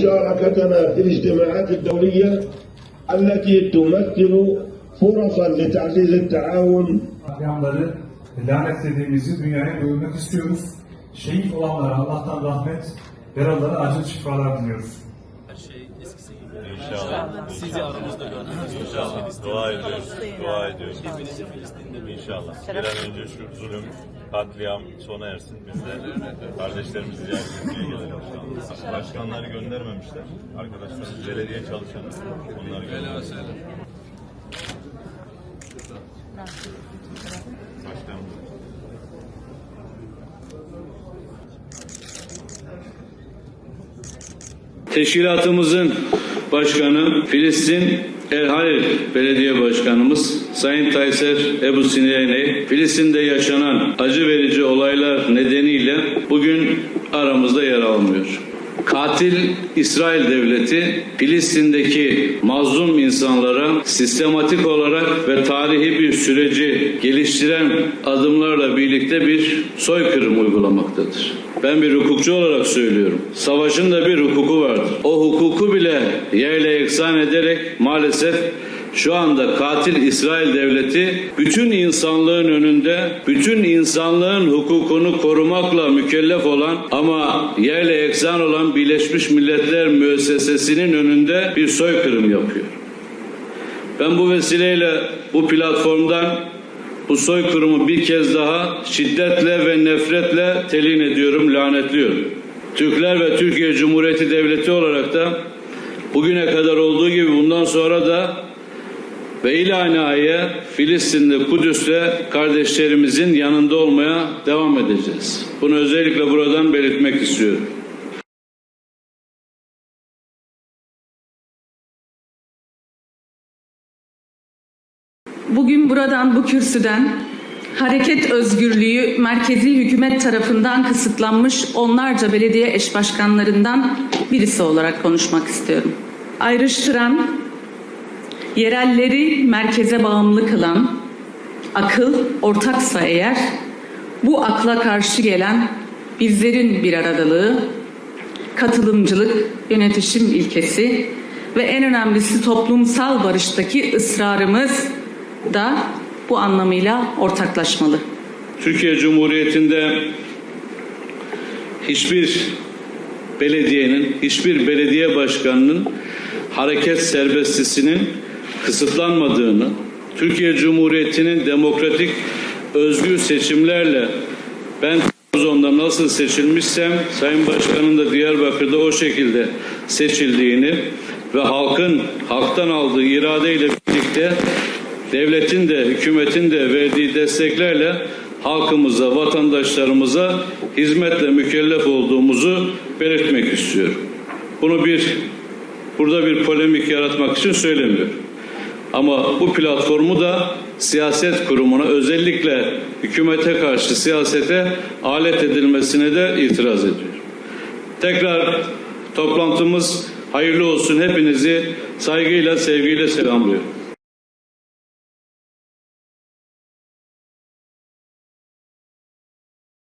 مشاركتنا في الاجتماعات الدولية التي تمثل فرصا لتعزيز التعاون Katliamları lanetlediğimizi dünyaya duyurmak istiyoruz. Şehit olanlara Allah'tan rahmet, yaralılara acil şifalar diliyoruz. İnşallah. Sizi aramızda görmek İnşallah. Dua ediyoruz. Dua ediyoruz. Hepinizi Filistin'de İnşallah. Bir an önce şu zulüm, katliam sona ersin. Biz de kardeşlerimizi ziyaret etmeye gelelim inşallah. Başkanları göndermemişler. Arkadaşlarımız belediye çalışanı. Onları göndermişler. Başkanım. Teşkilatımızın başkanı Filistin El Halil Belediye Başkanımız Sayın Tayser Ebu Sinireni Filistin'de yaşanan acı verici olaylar nedeniyle bugün aramızda yer almıyor. Katil İsrail devleti Filistin'deki mazlum insanlara sistematik olarak ve tarihi bir süreci geliştiren adımlarla birlikte bir soykırım uygulamaktadır. Ben bir hukukçu olarak söylüyorum. Savaşın da bir hukuku vardır. O hukuku bile yerle eksan ederek maalesef şu anda katil İsrail devleti bütün insanlığın önünde bütün insanlığın hukukunu korumakla mükellef olan ama yerle eksan olan Birleşmiş Milletler müessesesinin önünde bir soykırım yapıyor. Ben bu vesileyle bu platformdan bu soykırımı bir kez daha şiddetle ve nefretle telin ediyorum, lanetliyorum. Türkler ve Türkiye Cumhuriyeti Devleti olarak da bugüne kadar olduğu gibi bundan sonra da ve ilanaya Filistin'de, Kudüs'te kardeşlerimizin yanında olmaya devam edeceğiz. Bunu özellikle buradan belirtmek istiyorum. Bugün buradan bu kürsüden hareket özgürlüğü merkezi hükümet tarafından kısıtlanmış onlarca belediye eş başkanlarından birisi olarak konuşmak istiyorum. Ayrıştıran, yerelleri merkeze bağımlı kılan, akıl ortaksa eğer bu akla karşı gelen bizlerin bir aradalığı, katılımcılık, yönetişim ilkesi ve en önemlisi toplumsal barıştaki ısrarımız da bu anlamıyla ortaklaşmalı. Türkiye Cumhuriyeti'nde hiçbir belediyenin, hiçbir belediye başkanının hareket serbestisinin kısıtlanmadığını, Türkiye Cumhuriyeti'nin demokratik özgür seçimlerle ben Trabzon'da nasıl seçilmişsem Sayın Başkan'ın da Diyarbakır'da o şekilde seçildiğini ve halkın halktan aldığı iradeyle birlikte devletin de hükümetin de verdiği desteklerle halkımıza, vatandaşlarımıza hizmetle mükellef olduğumuzu belirtmek istiyorum. Bunu bir burada bir polemik yaratmak için söylemiyorum. Ama bu platformu da siyaset kurumuna özellikle hükümete karşı siyasete alet edilmesine de itiraz ediyorum. Tekrar toplantımız hayırlı olsun. Hepinizi saygıyla, sevgiyle selamlıyorum.